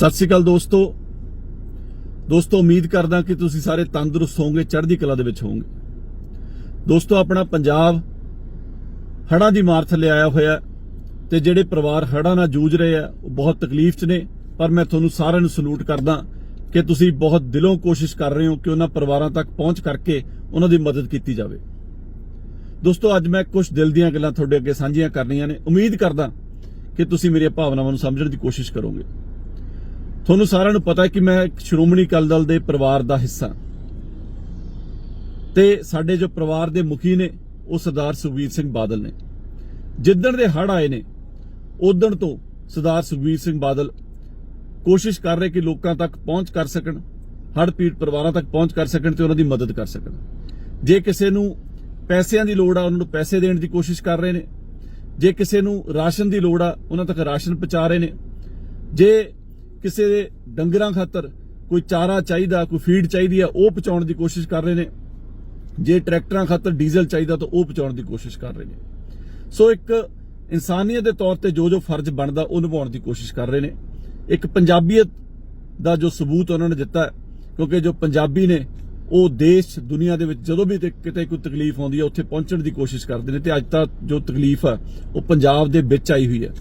ਸਤਿ ਸ਼੍ਰੀ ਅਕਾਲ ਦੋਸਤੋ। ਦੋਸਤੋ, ਉਮੀਦ ਕਰਦਾ ਕਿ ਤੁਸੀਂ ਸਾਰੇ ਤੰਦਰੁਸਤ ਹੋਵੋਗੇ, ਚੜ੍ਹਦੀ ਕਲਾ ਦੇ ਵਿੱਚ ਹੋਵੋਗੇ। ਦੋਸਤੋ, ਆਪਣਾ ਪੰਜਾਬ ਹੜ੍ਹਾਂ ਦੀ ਮਾਰ ਥੱਲੇ ਆਇਆ ਹੋਇਆ ਹੈ ਤੇ ਜਿਹੜੇ ਪਰਿਵਾਰ ਹੜ੍ਹਾਂ ਨਾਲ ਜੂਝ ਰਹੇ ਆ, ਉਹ ਬਹੁਤ ਤਕਲੀਫ 'ਚ ਨੇ। ਪਰ ਮੈਂ ਤੁਹਾਨੂੰ ਸਾਰਿਆਂ ਨੂੰ ਸਲੂਟ ਕਰਦਾ ਕਿ ਤੁਸੀਂ ਬਹੁਤ ਦਿਲੋਂ ਕੋਸ਼ਿਸ਼ ਕਰ ਰਹੇ ਹੋ ਕਿ ਉਹਨਾਂ ਪਰਿਵਾਰਾਂ ਤੱਕ ਪਹੁੰਚ ਕਰਕੇ ਉਹਨਾਂ ਦੀ ਮਦਦ ਕੀਤੀ ਜਾਵੇ। ਦੋਸਤੋ, ਅੱਜ ਮੈਂ ਕੁਝ ਦਿਲ ਦੀਆਂ ਗੱਲਾਂ ਤੁਹਾਡੇ ਅੱਗੇ ਸਾਂਝੀਆਂ ਕਰਨੀਆਂ ਨੇ। ਉਮੀਦ ਕਰਦਾ ਕਿ ਤੁਸੀਂ ਮੇਰੀਆਂ ਭਾਵਨਾਵਾਂ ਨੂੰ ਸਮਝਣ ਦੀ ਕੋਸ਼ਿਸ਼ ਕਰੋਗੇ। ਤੁਹਾਨੂੰ ਸਾਰਿਆਂ ਨੂੰ ਪਤਾ ਹੈ ਕਿ ਮੈਂ ਇੱਕ ਸ਼੍ਰੋਮਣੀ ਅਕਾਲੀ ਦਲ ਦੇ ਪਰਿਵਾਰ ਦਾ ਹਿੱਸਾ ਤੇ ਸਾਡੇ ਜੋ ਪਰਿਵਾਰ ਦੇ ਮੁਖੀ ਨੇ, ਉਹ ਸਰਦਾਰ ਸੁਖਬੀਰ ਸਿੰਘ ਬਾਦਲ ਨੇ। ਜਿੱਦਣ ਦੇ ਹੜ ਆਏ ਨੇ ਉਦਣ ਤੋਂ ਸਰਦਾਰ ਸੁਖਬੀਰ ਸਿੰਘ ਬਾਦਲ ਕੋਸ਼ਿਸ਼ ਕਰ ਰਹੇ ਕਿ ਲੋਕਾਂ ਤੱਕ ਪਹੁੰਚ ਕਰ ਸਕਣ ਹੜ ਪੀੜ ਪਰਿਵਾਰਾਂ ਤੱਕ ਪਹੁੰਚ ਕਰ ਸਕਣ ਤੇ ਉਹਨਾਂ ਦੀ ਮਦਦ ਕਰ ਸਕਣ। ਜੇ ਕਿਸੇ ਨੂੰ ਪੈਸਿਆਂ ਦੀ ਲੋੜ ਆ, ਉਹਨਾਂ ਨੂੰ ਪੈਸੇ ਦੇਣ ਦੀ ਕੋਸ਼ਿਸ਼ ਕਰ ਰਹੇ ਨੇ। ਜੇ ਕਿਸੇ ਨੂੰ ਰਾਸ਼ਨ ਦੀ ਲੋੜ ਆ, ਉਹਨਾਂ ਤੱਕ ਰਾਸ਼ਨ ਪਹੁੰਚਾ ਰਹੇ ਨੇ। ਜੇ ਕਿਸੇ ਦੇ ਡੰਗਰਾਂ ਖਾਤਰ ਕੋਈ ਚਾਰਾ ਚਾਹੀਦਾ, ਕੋਈ ਫੀਡ ਚਾਹੀਦੀ ਆ, ਉਹ ਪਹੁੰਚਾਉਣ ਦੀ ਕੋਸ਼ਿਸ਼ ਕਰ ਰਹੇ ਨੇ। ਜੇ ਟਰੈਕਟਰਾਂ ਖਾਤਰ ਡੀਜ਼ਲ ਚਾਹੀਦਾ ਤਾਂ ਉਹ ਪਹੁੰਚਾਉਣ ਦੀ ਕੋਸ਼ਿਸ਼ ਕਰ ਰਹੇ ਨੇ। ਸੋ ਇੱਕ ਇਨਸਾਨੀਅਤ ਦੇ ਤੌਰ ਤੇ ਜੋ ਜੋ ਫਰਜ਼ ਬਣਦਾ, ਉਹ ਨਿਭਾਉਣ ਦੀ ਕੋਸ਼ਿਸ਼ ਕਰ ਰਹੇ ਨੇ। ਇੱਕ ਪੰਜਾਬੀਅਤ ਦਾ ਜੋ ਸਬੂਤ ਉਹਨਾਂ ਨੇ ਦਿੱਤਾ ਕਿਉਂਕਿ ਜੋ ਪੰਜਾਬੀ ਨੇ, ਉਹ ਦੇਸ਼, ਦੁਨੀਆ ਦੇ ਵਿੱਚ ਜਦੋਂ ਵੀ ਕਿਤੇ ਕੋਈ ਤਕਲੀਫ ਆਉਂਦੀ ਹੈ, ਉੱਥੇ ਪਹੁੰਚਣ ਦੀ ਕੋਸ਼ਿਸ਼ ਕਰਦੇ ਨੇ। ਤੇ ਅੱਜ ਤਾਂ ਜੋ ਤਕਲੀਫ ਆ, ਉਹ ਪੰਜਾਬ ਦੇ ਵਿੱਚ ਆਈ ਹੋਈ ਹੈ।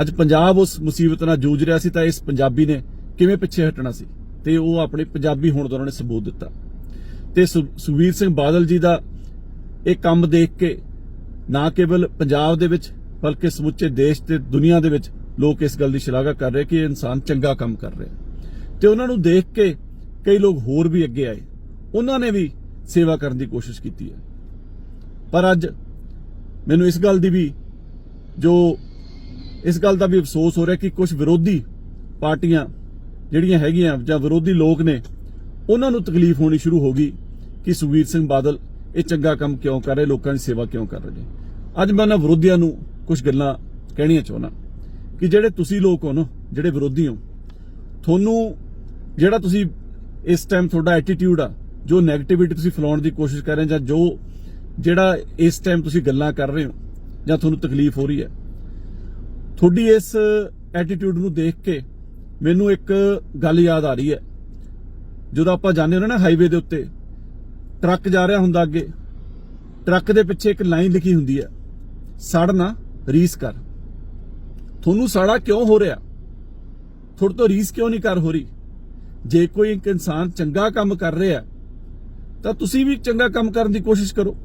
ਅੱਜ ਪੰਜਾਬ ਉਸ ਮੁਸੀਬਤ ਨਾਲ ਜੂਝ ਰਿਹਾ ਸੀ ਤਾਂ ਇਸ ਪੰਜਾਬੀ ਨੇ ਕਿਵੇਂ ਪਿੱਛੇ ਹਟਣਾ ਸੀ? ਤੇ ਉਹ ਆਪਣੇ ਪੰਜਾਬੀ ਹੋਣ ਦਾ ਉਹਨਾਂ ਨੇ ਸਬੂਤ ਦਿੱਤਾ। ਤੇ ਸੁ- ਸੁਖਬੀਰ ਸਿੰਘ ਬਾਦਲ ਜੀ ਦਾ ਇਹ ਕੰਮ ਦੇਖ ਕੇ ਨਾ ਕੇਵਲ ਪੰਜਾਬ ਦੇ ਵਿੱਚ, ਬਲਕਿ ਸਮੁੱਚੇ ਦੇਸ਼ ਤੇ ਦੁਨੀਆ ਦੇ ਵਿੱਚ ਲੋਕ ਇਸ ਗੱਲ ਦੀ ਸ਼ਲਾਘਾ ਕਰ ਰਹੇ ਕਿ ਇਹ ਇਨਸਾਨ ਚੰਗਾ ਕੰਮ ਕਰ ਰਿਹਾ ਤੇ ਉਹਨਾਂ ਨੂੰ ਦੇਖ ਕੇ ਕਈ ਲੋਕ ਹੋਰ ਵੀ ਅੱਗੇ ਆਏ। ਉਹਨਾਂ ਨੇ ਵੀ ਸੇਵਾ ਕਰਨ ਦੀ ਕੋਸ਼ਿਸ਼ ਕੀਤੀ ਹੈ। ਪਰ ਅੱਜ ਮੈਨੂੰ ਇਸ ਗੱਲ ਦੀ ਵੀ ਜੋ ਇਸ ਗੱਲ ਦਾ ਵੀ ਅਫਸੋਸ ਹੋ ਰਿਹਾ ਕਿ ਕੁਝ ਵਿਰੋਧੀ ਪਾਰਟੀਆਂ ਜਿਹੜੀਆਂ ਹੈਗੀਆਂ ਜਾਂ ਵਿਰੋਧੀ ਲੋਕ ਨੇ, ਉਹਨਾਂ ਨੂੰ ਤਕਲੀਫ ਹੋਣੀ ਸ਼ੁਰੂ ਹੋ ਗਈ ਕਿ ਸੁਖਬੀਰ ਸਿੰਘ ਬਾਦਲ ਇਹ ਚੰਗਾ ਕੰਮ ਕਿਉਂ ਕਰ ਰਹੇ, ਲੋਕਾਂ ਦੀ ਸੇਵਾ ਕਿਉਂ ਕਰ ਰਹੇ ਨੇ। ਅੱਜ ਮੈਂ ਉਹਨਾਂ ਵਿਰੋਧੀਆਂ ਨੂੰ ਕੁਝ ਗੱਲਾਂ ਕਹਿਣੀਆਂ ਚਾਹੁੰਦਾ ਕਿ ਜਿਹੜੇ ਤੁਸੀਂ ਲੋਕ ਹੋ ਨਾ, ਜਿਹੜੇ ਵਿਰੋਧੀ ਹੋ, ਤੁਹਾਨੂੰ ਜਿਹੜਾ ਤੁਸੀਂ ਇਸ ਟਾਈਮ ਤੁਹਾਡਾ ਐਟੀਟਿਊਡ ਆ, ਜੋ 네ਗੇਟਿਵਿਟੀ ਤੁਸੀਂ ਫੈਲਾਉਣ ਦੀ ਕੋਸ਼ਿਸ਼ ਕਰ ਰਹੇ ਜਾਂ ਜੋ ਜਿਹੜਾ ਇਸ ਟਾਈਮ ਤੁਸੀਂ ਗੱਲਾਂ ਕਰ ਰਹੇ ਹੋ ਜਾਂ ਤੁਹਾਨੂੰ ਤਕਲੀਫ ਹੋ ਰਹੀ ਹੈ ਤੁਹਾਡੀ ਇਸ ਐਟੀਟਿਊਡ ਨੂੰ ਦੇਖ ਕੇ ਮੈਨੂੰ ਇੱਕ ਗੱਲ ਯਾਦ ਆ ਰਹੀ ਹੈ। ਜਦੋਂ ਆਪਾਂ ਜਾਂਦੇ ਹੁੰਦੇ ਨਾ ਹਾਈਵੇ ਦੇ ਉੱਤੇ, ਟਰੱਕ ਜਾ ਰਿਹਾ ਹੁੰਦਾ ਅੱਗੇ, ਟਰੱਕ ਦੇ ਪਿੱਛੇ ਇੱਕ ਲਾਈਨ ਲਿਖੀ ਹੁੰਦੀ ਹੈ ਸੜ ਰੀਸ ਕਰ। ਤੁਹਾਨੂੰ ਸਾੜਾ ਕਿਉਂ ਹੋ ਰਿਹਾ? ਤੁਹਾਡੇ ਤੋਂ ਰੀਸ ਕਿਉਂ ਨਹੀਂ ਕਰ ਹੋ ਰਹੀ? ਜੇ ਕੋਈ ਇੱਕ ਇਨਸਾਨ ਚੰਗਾ ਕੰਮ ਕਰ ਰਿਹਾ ਤਾਂ ਤੁਸੀਂ ਵੀ ਚੰਗਾ ਕੰਮ ਕਰਨ ਦੀ ਕੋਸ਼ਿਸ਼ ਕਰੋ।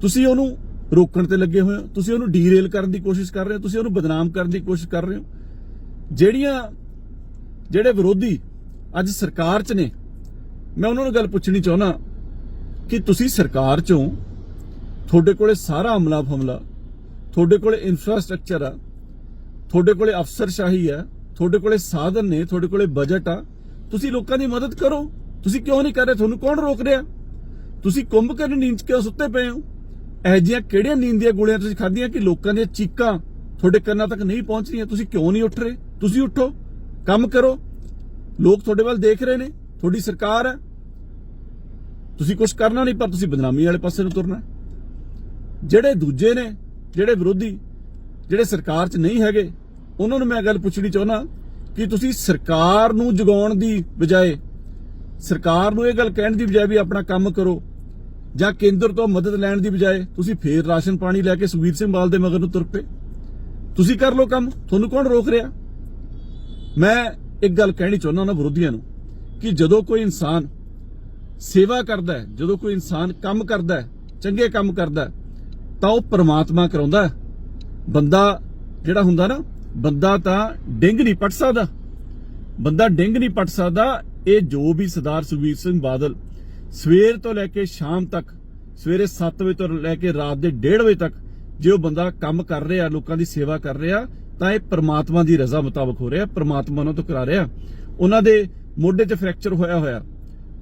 ਤੁਸੀਂ ਉਹਨੂੰ ਰੋਕਣ ਤੇ ਲੱਗੇ ਹੋਏ ਹੋ। ਤੁਸੀਂ ਉਹਨੂੰ ਡੀਰੇਲ ਕਰਨ ਦੀ ਕੋਸ਼ਿਸ਼ ਕਰ ਰਹੇ ਹੋ, ਤੁਸੀਂ ਉਹਨੂੰ ਬਦਨਾਮ ਕਰਨ ਦੀ ਕੋਸ਼ਿਸ਼ ਕਰ ਰਹੇ ਹੋ। ਜਿਹੜੀਆਂ, ਜਿਹੜੇ ਵਿਰੋਧੀ ਅੱਜ ਸਰਕਾਰ 'ਚ ਨੇ, ਮੈਂ ਉਹਨਾਂ ਨੂੰ ਗੱਲ ਪੁੱਛਣੀ ਚਾਹੁੰਦਾ ਕਿ ਤੁਸੀਂ ਸਰਕਾਰ 'ਚੋਂ ਤੁਹਾਡੇ ਕੋਲੇ ਸਾਰਾ ਅਮਲਾ ਫਮਲਾ, ਤੁਹਾਡੇ ਕੋਲੇ ਇਨਫਰਾਸਟ੍ਰਕਚਰ ਆ, ਤੁਹਾਡੇ ਕੋਲੇ ਅਫਸਰਸ਼ਾਹੀ ਆ, ਤੁਹਾਡੇ ਕੋਲੇ ਸਾਧਨ ਨੇ, ਤੁਹਾਡੇ ਕੋਲੇ ਬਜਟ ਆ, ਤੁਸੀਂ ਲੋਕਾਂ ਦੀ ਮਦਦ ਕਰੋ। ਤੁਸੀਂ ਕਿਉਂ ਨਹੀਂ ਕਰ ਰਹੇ? ਤੁਹਾਨੂੰ ਕੌਣ ਰੋਕ ਰਿਹਾ? ਤੁਸੀਂ ਕੁੰਭਕਰਨ ਨੀਂਦ 'ਚ ਕਿਉਂ ਸੁੱਤੇ ਪਏ ਹੋ? ਇਹ ਜਿਹੀਆਂ ਕਿਹੜੀਆਂ ਨੀਂਦ ਦੀਆਂ ਗੋਲੀਆਂ ਤੁਸੀਂ ਖਾਧੀਆਂ ਕਿ ਲੋਕਾਂ ਦੀਆਂ ਚੀਕਾਂ ਤੁਹਾਡੇ ਕੰਨਾਂ ਤੱਕ ਨਹੀਂ ਪਹੁੰਚ ਰਹੀਆਂ ਤੁਸੀਂ ਕਿਉਂ ਨਹੀਂ ਉੱਠ ਰਹੇ? ਤੁਸੀਂ ਉੱਠੋ। ਕੰਮ ਕਰੋ। ਲੋਕ ਤੁਹਾਡੇ ਵੱਲ ਦੇਖ ਰਹੇ ਨੇ। ਤੁਹਾਡੀ ਸਰਕਾਰ ਹੈ। ਤੁਸੀਂ ਕੁਝ ਕਰਨਾ ਨਹੀਂ, ਪਰ ਤੁਸੀਂ ਬਦਨਾਮੀ ਵਾਲੇ ਪਾਸੇ ਨੂੰ ਤੁਰਨਾ ਜਿਹੜੇ ਦੂਜੇ ਨੇ, ਜਿਹੜੇ ਵਿਰੋਧੀ, ਜਿਹੜੇ ਸਰਕਾਰ 'ਚ ਨਹੀਂ ਹੈਗੇ, ਉਹਨਾਂ ਨੂੰ ਮੈਂ ਗੱਲ ਪੁੱਛਣੀ ਚਾਹੁੰਦਾ ਕਿ ਤੁਸੀਂ ਸਰਕਾਰ ਨੂੰ ਜਗਾਉਣ ਦੀ ਬਜਾਏ, ਸਰਕਾਰ ਨੂੰ ਇਹ ਗੱਲ ਕਹਿਣ ਦੀ ਬਜਾਏ ਵੀ ਆਪਣਾ ਕੰਮ ਕਰੋ। ਜਾਂ ਕੇਂਦਰ ਤੋਂ ਮਦਦ ਲੈਣ ਦੀ ਬਜਾਏ ਤੁਸੀਂ ਫੇਰ ਰਾਸ਼ਨ ਪਾਣੀ ਲੈ ਕੇ ਸੁਖਬੀਰ ਸਿੰਘ ਬਾਲ ਦੇ ਮਗਰ ਨੂੰ ਤੁਰ ਪਏ। ਤੁਸੀਂ ਕਰ ਲਓ ਕੰਮ ਤੁਹਾਨੂੰ ਕੌਣ ਰੋਕ ਰਿਹਾ? ਮੈਂ ਇੱਕ ਗੱਲ ਕਹਿਣੀ ਚਾਹੁੰਦਾ ਉਹਨਾਂ ਵਿਰੋਧੀਆਂ ਨੂੰ ਕਿ ਜਦੋਂ ਕੋਈ ਇਨਸਾਨ ਸੇਵਾ ਕਰਦਾ ਹੈ ਜਦੋਂ ਕੋਈ ਇਨਸਾਨ ਕੰਮ ਕਰਦਾ ਹੈ ਚੰਗੇ ਕੰਮ ਕਰਦਾ ਹੈ, ਤਾਂ ਉਹ ਪਰਮਾਤਮਾ ਕਰਾਉਂਦਾ ਬੰਦਾ ਜਿਹੜਾ ਹੁੰਦਾ ਨਾ ਬੰਦਾ ਤਾਂ ਡਿੰਗ ਨਹੀਂ ਪੱਟ ਸਕਦਾ। ਬੰਦਾ ਡਿੰਗ ਨਹੀਂ ਪੱਟ ਸਕਦਾ ਇਹ ਜੋ ਵੀ ਸਰਦਾਰ ਸੁਖਬੀਰ ਸਿੰਘ ਬਾਦਲ ਸਵੇਰ ਤੋਂ ਲੈ ਕੇ ਸ਼ਾਮ ਤੱਕ, ਸਵੇਰੇ 7 ਵਜੇ ਤੋਂ ਲੈ ਕੇ ਰਾਤ ਦੇ 1:30 ਵਜੇ ਤੱਕ ਜੇ ਉਹ ਬੰਦਾ ਕੰਮ ਕਰ ਰਿਹਾ, ਲੋਕਾਂ ਦੀ ਸੇਵਾ ਕਰ ਰਿਹਾ, ਤਾਂ ਇਹ ਪ੍ਰਮਾਤਮਾ ਦੀ ਰਜ਼ਾ ਮੁਤਾਬਕ ਹੋ ਰਿਹਾ, ਪ੍ਰਮਾਤਮਾ ਉਹਨਾਂ ਤੋਂ ਕਰਾ ਰਿਹਾ। ਉਹਨਾਂ ਦੇ ਮੋਢੇ 'ਚ ਫ੍ਰੈਕਚਰ ਹੋਇਆ ਹੋਇਆ।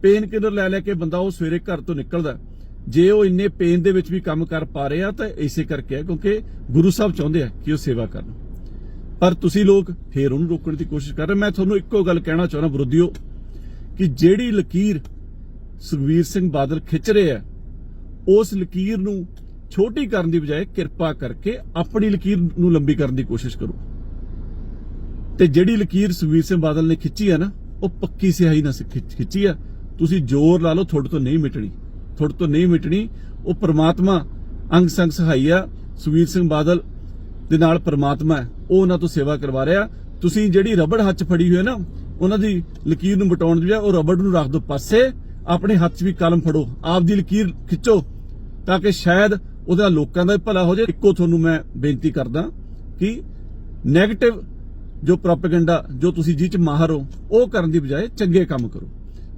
ਪੇਨ ਕਿਲਰ ਲੈ ਲੈ ਕੇ ਬੰਦਾ ਉਹ ਸਵੇਰੇ ਘਰ ਤੋਂ ਨਿਕਲਦਾ। ਜੇ ਉਹ ਇੰਨੇ ਪੇਨ ਦੇ ਵਿੱਚ ਵੀ ਕੰਮ ਕਰ ਪਾ ਰਿਹਾ, ਤਾਂ ਇਸੇ ਕਰਕੇ ਹੈ, ਕਿਉਂਕਿ ਗੁਰੂ ਸਾਹਿਬ ਚਾਹੁੰਦੇ ਆ ਕਿ ਉਹ ਸੇਵਾ ਕਰਨ। ਪਰ ਤੁਸੀਂ ਲੋਕ ਫੇਰ ਉਹਨੂੰ ਰੋਕਣ ਦੀ ਕੋਸ਼ਿਸ਼ ਕਰ ਰਹੇ ਮੈਂ ਤੁਹਾਨੂੰ ਇੱਕੋ ਗੱਲ ਕਹਿਣਾ ਚਾਹੁੰਦਾ ਵਿਰੋਧੀਓ ਕਿ ਜਿਹੜੀ ਲਕੀਰ ਸੁਖਵੀਰ ਸਿੰਘ ਬਾਦਲ ਖਿੱਚ ਰਹੇ ਆ, ਉਸ ਲਕੀਰ ਨੂੰ ਛੋਟੀ ਕਰਨ ਦੀ ਬਜਾਏ ਕਿਰਪਾ ਕਰਕੇ ਆਪਣੀ ਲਕੀਰ ਨੂੰ ਲੰਬੀ ਕਰਨ ਦੀ ਕੋਸ਼ਿਸ਼ ਕਰੋ। ਤੇ ਜਿਹੜੀ ਲਕੀਰ ਸੁਖਬੀਰ ਸਿੰਘ ਬਾਦਲ ਨੇ ਖਿੱਚੀ ਆ ਨਾ, ਉਹ ਪੱਕੀ ਸਿਆਹੀ ਨਾਲ ਖਿੱਚੀ ਆ। ਤੁਸੀਂ ਜ਼ੋਰ ਲਾ ਲਓ, ਤੁਹਾਡੇ ਤੋਂ ਨਹੀਂ ਮਿਟਣੀ। ਤੁਹਾਡੇ ਤੋਂ ਨਹੀਂ ਮਿਟਣੀ। ਉਹ ਪ੍ਰਮਾਤਮਾ ਅੰਗ ਸੰਗ ਸਹਾਈ ਆ। ਸੁਖਬੀਰ ਸਿੰਘ ਬਾਦਲ ਦੇ ਨਾਲ ਪ੍ਰਮਾਤਮਾ ਉਹ ਉਹਨਾਂ ਤੋਂ ਸੇਵਾ ਕਰਵਾ ਰਿਹਾ। ਤੁਸੀਂ ਜਿਹੜੀ ਰਬੜ ਹੱਥ ਫੜੀ ਹੋਈ ਹੈ ਨਾ, ਉਹਨਾਂ ਦੀ ਲਕੀਰ ਨੂੰ ਮਿਟਾਉਣ ਦੀ ਬਜਾਏ ਉਹ ਰਬੜ ਨੂੰ ਰੱਖ ਦਿਓ ਪਾਸੇ। ਆਪਣੇ ਹੱਥ 'ਚ ਵੀ ਕਲਮ ਫੜੋ, ਆਪਦੀ ਲਕੀਰ ਖਿੱਚੋ, ਤਾਂ ਕਿ ਸ਼ਾਇਦ ਉਹਦਾ ਲੋਕਾਂ ਦਾ ਵੀ ਭਲਾ ਹੋ ਜਾਏ। ਇੱਕੋ ਤੁਹਾਨੂੰ ਮੈਂ ਬੇਨਤੀ ਕਰਦਾ ਕਿ 네ਗੇਟਿਵ ਜੋ ਪ੍ਰੋਪਗੈਂਡਾ ਜੋ ਤੁਸੀਂ ਜਿਹ ਚ ਮਾਹਰ ਹੋ, ਉਹ ਕਰਨ ਦੀ ਬਜਾਏ ਚੰਗੇ ਕੰਮ ਕਰੋ।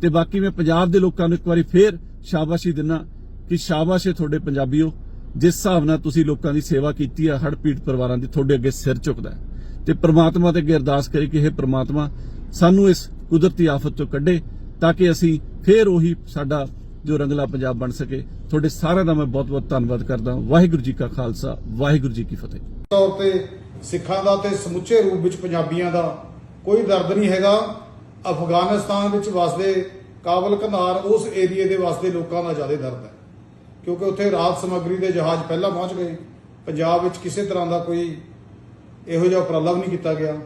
ਤੇ ਬਾਕੀ ਮੈਂ ਪੰਜਾਬ ਦੇ ਲੋਕਾਂ ਨੂੰ ਇੱਕ ਵਾਰੀ ਫੇਰ ਸ਼ਾਬਾਸ਼ੀ ਦਿੰਨਾ ਕਿ ਸ਼ਾਬਾਸ਼ੇ ਹੈ ਤੁਹਾਡੇ ਪੰਜਾਬੀਓ, ਜਿਸ ਹਿਸਾਬ ਨਾਲ ਤੁਸੀਂ ਲੋਕਾਂ ਦੀ ਸੇਵਾ ਕੀਤੀ ਹੈ ਹੜ੍ਹ ਪੀੜਤ ਪਰਿਵਾਰਾਂ ਦੀ ਤੁਹਾਡੇ ਅੱਗੇ ਸਿਰ ਝੁਕਦਾ ਹੈ। ਤੇ ਪ੍ਰਮਾਤਮਾ ਤੇ ਅੱਗੇ ਅਰਦਾਸ ਕਰੀ ਕਿ ਇਹ ਪ੍ਰਮਾਤਮਾ, ਸਾਨੂੰ ਇਸ ਕੁਦਰਤੀ ਆਫਤ ਤੋਂ ਕੱਢੇ, ਤਾਂ ਕਿ ਅਸੀਂ ਫੇਰ ਉਹੀ ਸਾਡਾ ਜੋ ਰੰਗਲਾ ਪੰਜਾਬ ਬਣ ਸਕੇ। ਤੁਹਾਡੇ ਸਾਰਿਆਂ ਦਾ ਮੈਂ ਬਹੁਤ ਬਹੁਤ ਧੰਨਵਾਦ ਕਰਦਾ ਵਾਹਿਗੁਰੂ ਜੀ ਕਾ ਖਾਲਸਾ, ਵਾਹਿਗੁਰੂ ਜੀ ਕੀ ਫਤਿਹ। ਤੌਰ ਤੇ ਸਿੱਖਾਂ ਦਾ ਤੇ ਸਮੁੱਚੇ ਰੂਪ ਵਿੱਚ ਪੰਜਾਬੀਆਂ ਦਾ ਕੋਈ ਦਰਦ ਨਹੀਂ ਹੈਗਾ। ਅਫਗਾਨਿਸਤਾਨ ਵਿੱਚ ਵਸਦੇ ਕਾਬਲ ਕੰਧਾਰ ਉਸ ਏਰੀਏ ਦੇ ਵਸਦੇ ਲੋਕਾਂ ਦਾ ਜ਼ਿਆਦਾ ਦਰਦ ਹੈ। ਕਿਉਂਕਿ ਉੱਥੇ ਰਾਤ ਸਮੱਗਰੀ ਦੇ ਜਹਾਜ਼ ਪਹਿਲਾਂ ਪਹੁੰਚ ਗਏ। ਪੰਜਾਬ ਵਿੱਚ ਕਿਸੇ ਤਰ੍ਹਾਂ ਦਾ ਕੋਈ ਇਹੋ ਜਿਹਾ ਉਪਰਾਲਾ ਨਹੀਂ ਕੀਤਾ ਗਿਆ।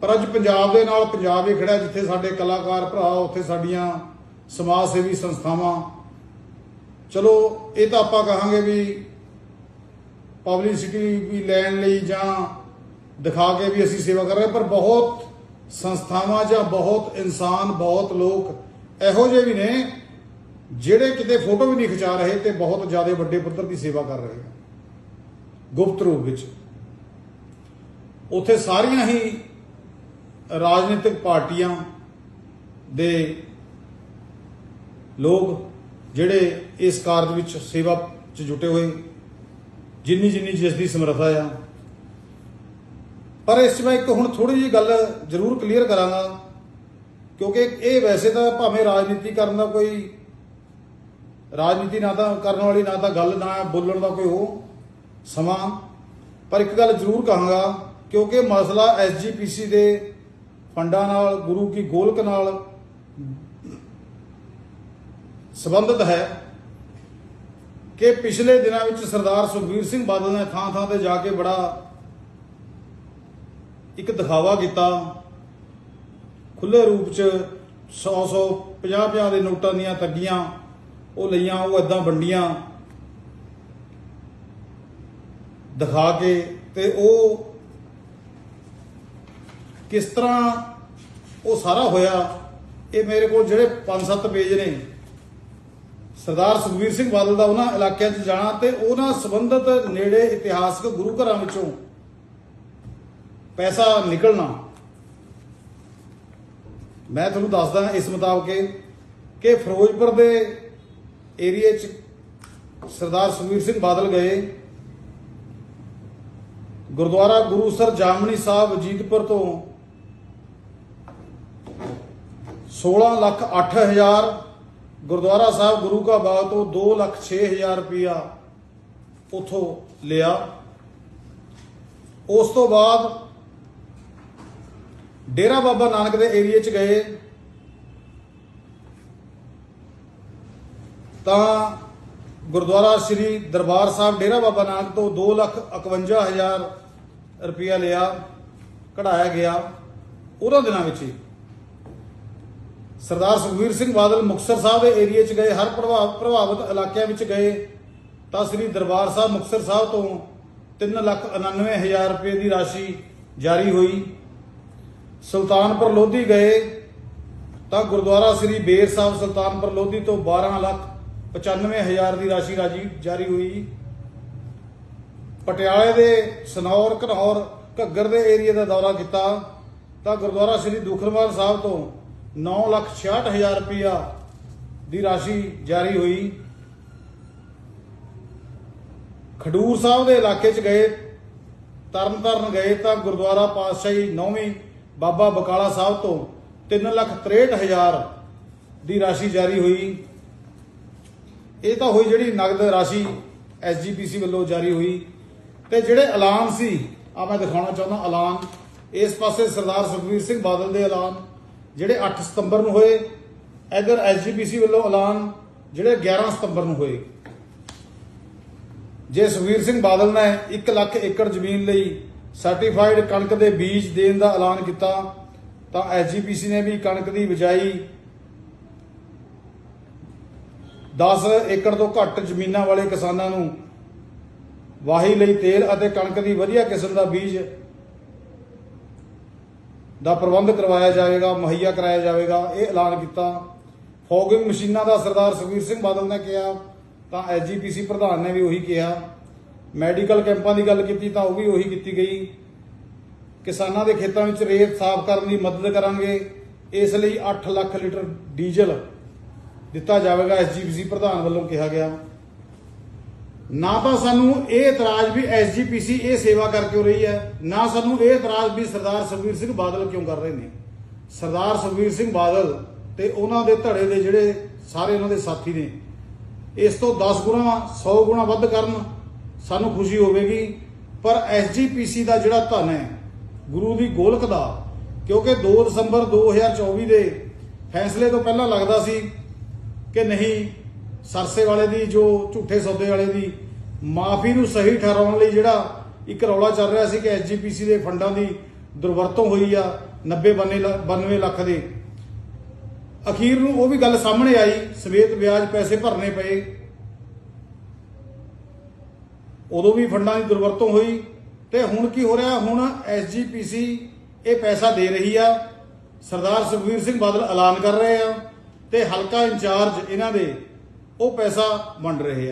ਪਰ ਅੱਜ ਪੰਜਾਬ ਦੇ ਨਾਲ ਪੰਜਾਬ ਹੀ ਖੜਾ ਜਿੱਥੇ ਸਾਡੇ ਕਲਾਕਾਰ ਭਰਾ, ਉੱਥੇ ਸਾਡੀਆਂ ਸਮਾਜ ਸੇਵੀ ਸੰਸਥਾਵਾਂ। ਚਲੋ, ਇਹ ਤਾਂ ਆਪਾਂ ਕਹਾਂਗੇ ਵੀ ਪਬਲਿਸਿਟੀ ਵੀ ਲੈਣ ਲਈ ਜਾਂ ਦਿਖਾ ਕੇ ਵੀ ਅਸੀਂ ਸੇਵਾ ਕਰ ਰਹੇ ਪਰ ਬਹੁਤ ਸੰਸਥਾਵਾਂ ਜਾਂ ਬਹੁਤ ਇਨਸਾਨ, ਬਹੁਤ ਲੋਕ ਇਹੋ ਜਿਹੇ ਵੀ ਨੇ, ਜਿਹੜੇ ਕਿਤੇ ਫੋਟੋ ਵੀ ਨਹੀਂ ਖਿਚਾ ਰਹੇ ਤੇ ਬਹੁਤ ਜ਼ਿਆਦਾ ਵੱਡੇ ਪੱਧਰ ਦੀ ਸੇਵਾ ਕਰ ਰਹੇ ਆ ਗੁਪਤ ਰੂਪ ਵਿੱਚ। ਉੱਥੇ ਸਾਰੀਆਂ ਹੀ ਰਾਜਨੀਤਿਕ ਪਾਰਟੀਆਂ ਦੇ ਲੋਕ ਜਿਹੜੇ ਇਸ ਕਾਰਜ ਵਿੱਚ ਸੇਵਾ 'ਚ ਜੁਟੇ ਹੋਏ, ਜਿੰਨੀ ਜਿੰਨੀ ਜਿਸ ਦੀ ਸਮਰੱਥਾ ਆ। ਪਰ ਇਸ 'ਚ ਮੈਂ ਇੱਕ ਹੁਣ ਥੋੜੀ ਜਿਹੀ ਗੱਲ ਜ਼ਰੂਰ ਕਲੀਅਰ ਕਰਾਂਗਾ, ਕਿਉਂਕਿ ਇਹ ਵੈਸੇ ਤਾਂ ਭਾਵੇਂ ਰਾਜਨੀਤੀ ਕਰਨ ਦਾ ਕੋਈ, ਰਾਜਨੀਤੀ ਨਾ ਤਾਂ ਕਰਨ ਵਾਲੀ ਨਾ ਤਾਂ ਗੱਲ, ਨਾ ਬੋਲਣ ਦਾ ਕੋਈ ਉਹ ਸਮਾਂ। ਪਰ ਇੱਕ ਗੱਲ ਜ਼ਰੂਰ ਕਹਾਂਗਾ, ਕਿਉਂਕਿ ਮਸਲਾ ਐਸਜੀਪੀਸੀ ਦੇ ਫੰਡਾਂ ਨਾਲ, ਗੁਰੂ ਕੀ ਗੋਲਕ ਨਾਲ ਸੰਬੰਧਿਤ ਹੈ ਕਿ ਪਿਛਲੇ ਦਿਨਾਂ ਵਿੱਚ ਸਰਦਾਰ ਸੁਖਬੀਰ ਸਿੰਘ ਬਾਦਲ ਨੇ ਥਾਂ ਥਾਂ ਤੇ ਜਾ ਕੇ ਬੜਾ ਇੱਕ ਦਿਖਾਵਾ ਕੀਤਾ। ਖੁੱਲੇ ਰੂਪ ਚ 100 100 50 50 ਦੇ ਨੋਟਾਂ ਦੀਆਂ ਤੱਗੀਆਂ ਉਹ ਲਈਆਂ, ਉਹ ਏਦਾਂ ਵੰਡੀਆਂ। ਦਿਖਾ ਕੇ ਤੇ ਉਹ ਕਿਸ ਤਰ੍ਹਾਂ ਉਹ ਸਾਰਾ ਹੋਇਆ, ਇਹ ਮੇਰੇ ਕੋਲ ਜਿਹੜੇ 5-7 ਪੇਜ ਨੇ ਸਰਦਾਰ ਸੁਖਬੀਰ ਸਿੰਘ ਬਾਦਲ ਦਾ ਉਹਨਾਂ ਇਲਾਕਿਆਂ 'ਚ ਜਾਣਾ ਤੇ ਉਹਨਾਂ ਸੰਬੰਧਿਤ ਨੇੜੇ ਇਤਿਹਾਸਕ ਗੁਰੂ ਘਰਾਂ ਵਿੱਚੋਂ ਪੈਸਾ ਨਿਕਲਣਾ। ਮੈਂ ਤੁਹਾਨੂੰ ਦੱਸਦਾ ਇਸ ਮੁਤਾਬਕ ਕਿ ਫਿਰੋਜ਼ਪੁਰ ਦੇ ਏਰੀਏ 'ਚ ਸਰਦਾਰ ਸੁਖਬੀਰ ਸਿੰਘ ਬਾਦਲ ਗਏ। ਗੁਰਦੁਆਰਾ ਗੁਰੂ ਸਰ ਜਾਮਣੀ ਸਾਹਿਬ ਅਜੀਤਪੁਰ ਤੋਂ 16 ਲੱਖ 8 ਹਜ਼ਾਰ ਗੁਰਦੁਆਰਾ ਸਾਹਿਬ ਗੁਰੂ ਕਾ ਬਾਗ ਤੋਂ 2 ਲੱਖ 6 ਹਜ਼ਾਰ ਰੁਪਇਆ ਉਥੋਂ ਲਿਆ। ਉਸ ਤੋਂ ਬਾਅਦ ਡੇਰਾ ਬਾਬਾ ਨਾਨਕ ਦੇ ਏਰੀਏ 'ਚ ਗਏ। ਤਾਂ ਗੁਰਦੁਆਰਾ ਸ੍ਰੀ ਦਰਬਾਰ ਸਾਹਿਬ ਡੇਰਾ ਬਾਬਾ ਨਾਨਕ ਤੋਂ 2 ਲੱਖ 51 ਹਜ਼ਾਰ ਰੁਪਇਆ ਲਿਆ, ਕਢਾਇਆ ਗਿਆ। ਉਹਨਾਂ ਦਿਨਾਂ ਵਿੱਚ ਹੀ ਸਰਦਾਰ ਸੁਖਬੀਰ ਸਿੰਘ ਬਾਦਲ ਮੁਕਤਸਰ ਸਾਹਿਬ ਦੇ ਏਰੀਏ 'ਚ ਗਏ, ਹਰ ਪ੍ਰਭਾਵ, ਪ੍ਰਭਾਵਿਤ ਇਲਾਕਿਆਂ ਵਿੱਚ ਗਏ, ਤਾਂ ਸ੍ਰੀ ਦਰਬਾਰ ਸਾਹਿਬ ਮੁਕਤਸਰ ਸਾਹਿਬ ਤੋਂ 3 ਲੱਖ 99 ਹਜ਼ਾਰ ਰੁਪਏ ਦੀ ਰਾਸ਼ੀ ਜਾਰੀ ਹੋਈ। ਸੁਲਤਾਨਪੁਰ ਲੋਧੀ ਗਏ, ਤਾਂ ਗੁਰਦੁਆਰਾ ਸ੍ਰੀ ਬੇਰ ਸਾਹਿਬ ਸੁਲਤਾਨਪੁਰ ਲੋਧੀ ਤੋਂ 12 ਲੱਖ 95 ਹਜ਼ਾਰ ਦੀ ਰਾਸ਼ੀ ਰਾਜੀ, ਜਾਰੀ ਹੋਈ। ਪਟਿਆਲੇ ਦੇ ਸਨੌਰ ਘਨੌਰ ਘੱਗਰ ਦੇ ਏਰੀਆ ਦਾ ਦੌਰਾ ਕੀਤਾ, ਤਾਂ ਗੁਰਦੁਆਰਾ ਸ੍ਰੀ ਦੁਖਨਵਾਰ ਸਾਹਿਬ ਤੋਂ 9 ਲੱਖ 66 ਹਜ਼ਾਰ ਰੁਪਇਆ ਦੀ ਰਾਸ਼ੀ ਜਾਰੀ ਹੋਈ। ਖਡੂਰ ਸਾਹਿਬ ਦੇ ਇਲਾਕੇ 'ਚ ਗਏ, ਤਰਨਤਾਰਨ ਗਏ ਤਾਂ ਗੁਰਦੁਆਰਾ ਪਾਤਸ਼ਾਹੀ ਨੌਵੀਂ ਬਾਬਾ ਬਕਾਲਾ ਸਾਹਿਬ ਤੋਂ 3 ਲੱਖ 63 ਹਜ਼ਾਰ ਦੀ ਰਾਸ਼ੀ ਜਾਰੀ ਹੋਈ। ਇਹ ਤਾਂ ਹੋਈ ਜਿਹੜੀ ਨਗਦ ਰਾਸ਼ੀ ਐਸਜੀਪੀਸੀ ਵੱਲੋਂ ਜਾਰੀ ਹੋਈ। ਤੇ ਜਿਹੜੇ ਐਲਾਨ ਸੀ ਆ ਮੈਂ ਦਿਖਾਉਣਾ ਚਾਹੁੰਦਾ, ਐਲਾਨ। ਇਸ ਪਾਸੇ ਸਰਦਾਰ ਸੁਖਬੀਰ ਸਿੰਘ ਬਾਦਲ ਦੇ ਐਲਾਨ। ਜਿਹੜੇ 8 ਸਤੰਬਰ ਨੂੰ ਹੋਏ, ਇਧਰ ਐਸਜੀਪੀਸੀ ਵੱਲੋਂ ਐਲਾਨ ਜਿਹੜੇ 11 ਸਤੰਬਰ ਨੂੰ ਹੋਏ। ਜੇ ਸੁਖਬੀਰ ਸਿੰਘ ਬਾਦਲ ਨੇ 1 ਲੱਖ ਏਕੜ ਜ਼ਮੀਨ ਲਈ ਸਰਟੀਫਾਈਡ ਕਣਕ ਦੇ ਬੀਜ ਦੇਣ ਦਾ ਐਲਾਨ ਕੀਤਾ, ਤਾਂ ਐਸਜੀਪੀਸੀ ਨੇ ਵੀ ਕਣਕ ਦੀ ਬਿਜਾਈ 10 ਏਕੜ ਤੋਂ ਘੱਟ ਜ਼ਮੀਨਾਂ ਵਾਲੇ ਕਿਸਾਨਾਂ ਨੂੰ ਵਾਹੀ ਲਈ ਤੇਲ ਅਤੇ ਕਣਕ ਦੀ ਵਧੀਆ ਕਿਸਮ ਦਾ ਬੀਜ ਦਾ ਪ੍ਰਬੰਧ ਕਰਵਾਇਆ ਜਾਵੇਗਾ, ਮੁਹੱਈਆ ਕਰਾਇਆ ਜਾਵੇਗਾ, ਇਹ ਐਲਾਨ ਕੀਤਾ। ਫੋਗਿੰਗ ਮਸ਼ੀਨਾਂ ਦਾ ਸਰਦਾਰ ਸੁਖਬੀਰ ਸਿੰਘ ਬਾਦਲ ਨੇ ਕਿਹਾ, ਤਾਂ ਐਸਜੀਪੀਸੀ ਪ੍ਰਧਾਨ ਨੇ ਵੀ ਉਹੀ ਕਿਹਾ। ਮੈਡੀਕਲ ਕੈਂਪਾਂ ਦੀ ਗੱਲ ਕੀਤੀ, ਤਾਂ ਉਹ ਵੀ ਉਹੀ ਕੀਤੀ ਗਈ। ਕਿਸਾਨਾਂ ਦੇ ਖੇਤਾਂ ਵਿੱਚ ਰੇਤ ਸਾਫ਼ ਕਰਨ ਦੀ ਮਦਦ ਕਰਾਂਗੇ। ਇਸ ਲਈ 8 ਲੱਖ ਲੀਟਰ ਡੀਜ਼ਲ ਦਿੱਤਾ ਜਾਵੇਗਾ ਐਸਜੀਪੀਸੀ ਪ੍ਰਧਾਨ ਵੱਲੋਂ ਕਿਹਾ ਗਿਆ। ਨਾ ਤਾਂ ਸਾਨੂੰ ਇਹ ਇਤਰਾਜ਼ ਵੀ ਐਸਜੀਪੀਸੀ ਇਹ ਸੇਵਾ ਕਰਕੇ ਹੋ ਰਹੀ ਹੈ? ਨਾ ਸਾਨੂੰ ਇਹ ਇਤਰਾਜ਼ ਵੀ ਸਰਦਾਰ ਸੁਖਬੀਰ ਸਿੰਘ ਬਾਦਲ ਕਿਉਂ ਕਰ ਰਹੇ ਨੇ? ਸਰਦਾਰ ਸੁਖਬੀਰ ਸਿੰਘ ਬਾਦਲ ਤੇ ਉਹਨਾਂ ਦੇ ਧੜੇ ਦੇ ਜਿਹੜੇ ਸਾਰੇ ਉਹਨਾਂ ਦੇ ਸਾਥੀ ਨੇ, ਇਸ ਤੋਂ 10 ਗੁਣਾ 100 ਗੁਣਾ ਵੱਧ ਕਰਨ ਸਾਨੂੰ ਖੁਸ਼ੀ ਹੋਵੇਗੀ। ਪਰ ਐਸਜੀਪੀਸੀ ਦਾ ਜਿਹੜਾ ਧਨ ਹੈ, ਗੁਰੂ ਦੀ ਗੋਲਕ ਦਾ, ਕਿਉਂਕਿ 2 ਦਸੰਬਰ 2024 ਦੇ ਫੈਸਲੇ ਤੋਂ ਪਹਿਲਾਂ ਲੱਗਦਾ ਸੀ ਕਿ ਨਹੀਂ ਸਰਸੇ ਵਾਲੇ ਦੀ, ਜੋ ਝੂਠੇ ਸੌਦੇ ਵਾਲੇ ਦੀ ਮਾਫੀ ਨੂੰ ਸਹੀ ਠਹਿਰਾਉਣ ਲਈ ਜਿਹੜਾ ਇੱਕ ਰੌਲਾ ਚੱਲ ਰਿਹਾ ਸੀ ਕਿ ਐਸਜੀਪੀਸੀ ਦੇ ਫੰਡਾਂ ਦੀ ਦੁਰਵਰਤੋਂ ਹੋਈ ਆ 90 92 ਲੱਖ ਦੇ। ਅਖੀਰ ਨੂੰ ਉਹ ਵੀ ਗੱਲ ਸਾਹਮਣੇ ਆਈ ਸਵੇਤ ਵਿਆਜ ਪੈਸੇ ਭਰਨੇ ਪਏ। ਉਦੋਂ ਵੀ ਫੰਡਾਂ ਦੀ ਦੁਰਵਰਤੋਂ ਹੋਈ ਤੇ ਹੁਣ ਕੀ ਹੋ ਰਿਹਾ? ਹੁਣ ਐਸਜੀਪੀਸੀ ਇਹ ਪੈਸਾ ਦੇ ਰਹੀ ਆ। ਸਰਦਾਰ ਸੁਖਬੀਰ ਸਿੰਘ ਬਾਦਲ ਐਲਾਨ ਕਰ ਰਹੇ ਆ ਤੇ ਹਲਕਾ ਇੰਚਾਰਜ ਇਹਨਾਂ ਦੇ ਉਹ ਪੈਸਾ ਵੰਡ ਰਹੇ ਆ।